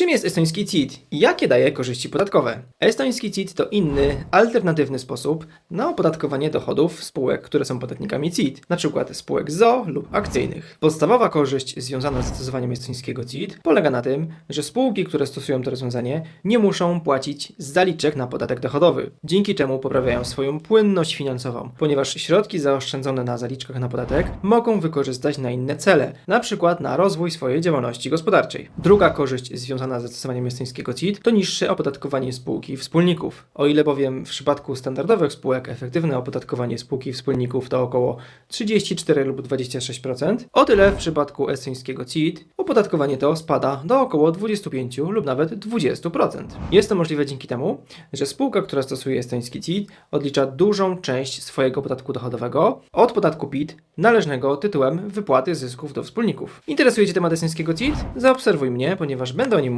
Czym jest estoński CIT i jakie daje korzyści podatkowe? Estoński CIT to inny, alternatywny sposób na opodatkowanie dochodów spółek, które są podatnikami CIT, np. spółek ZO lub akcyjnych. Podstawowa korzyść związana z stosowaniem estońskiego CIT polega na tym, że spółki, które stosują to rozwiązanie, nie muszą płacić zaliczek na podatek dochodowy, dzięki czemu poprawiają swoją płynność finansową, ponieważ środki zaoszczędzone na zaliczkach na podatek mogą wykorzystać na inne cele, np. na rozwój swojej działalności gospodarczej. Druga korzyść związana ze stosowaniem estońskiego CIT to niższe opodatkowanie spółki wspólników. O ile bowiem w przypadku standardowych spółek efektywne opodatkowanie spółki wspólników to około 34 lub 26%, o tyle w przypadku estońskiego CIT opodatkowanie to spada do około 25 lub nawet 20%. Jest to możliwe dzięki temu, że spółka, która stosuje estoński CIT odlicza dużą część swojego podatku dochodowego od podatku PIT należnego tytułem wypłaty zysków do wspólników. Interesuje Cię temat estońskiego CIT? Zaobserwuj mnie, ponieważ będę o nim